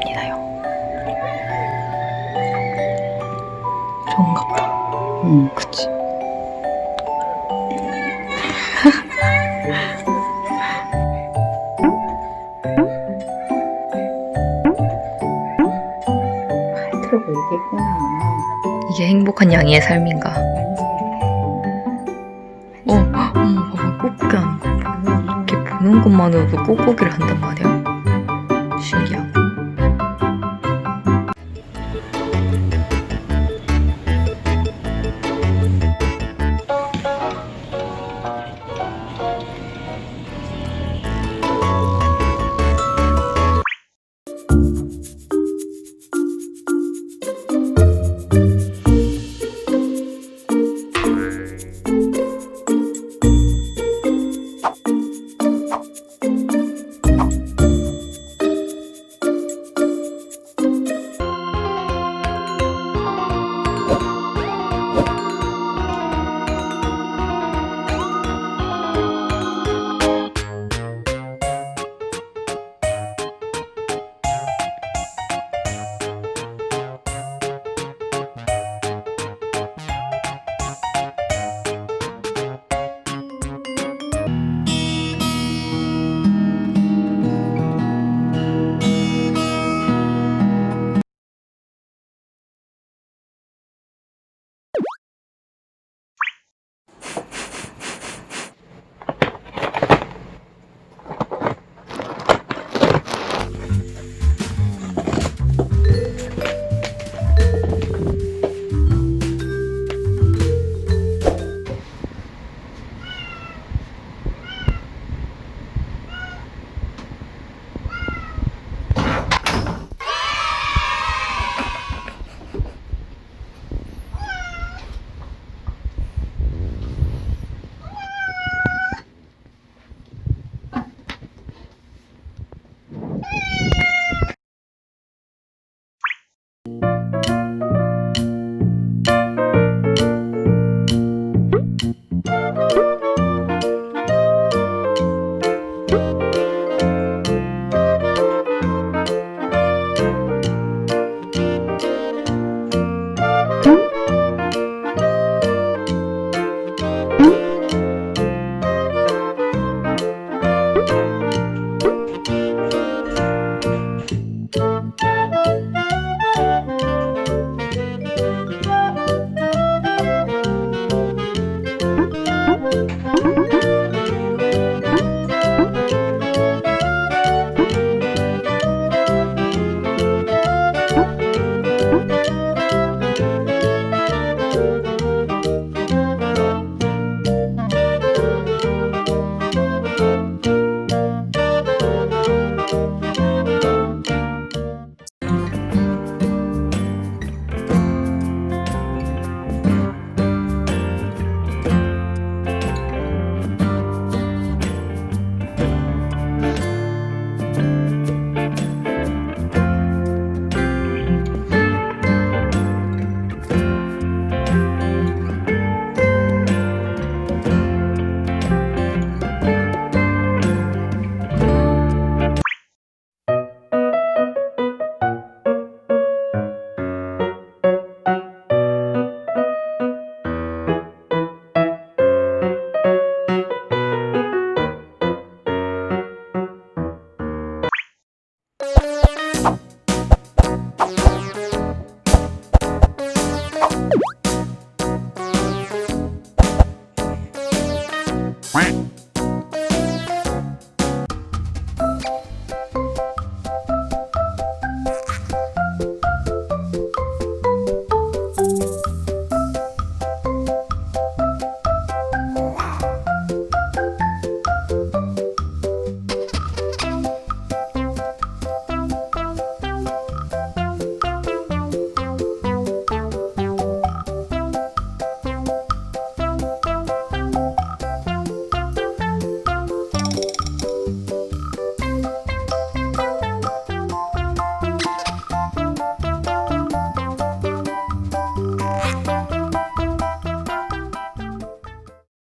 갑니다요. 좋은갑다. 응, 그치. 들고 얘기했구나. 이게 행복한 양이의 삶인가? 어, 헉, 어머, 봐봐, 꾹꾹이 하는 거. 이렇게 보는 것만으로도 꾹꾹이를 한단 말이야. Quack.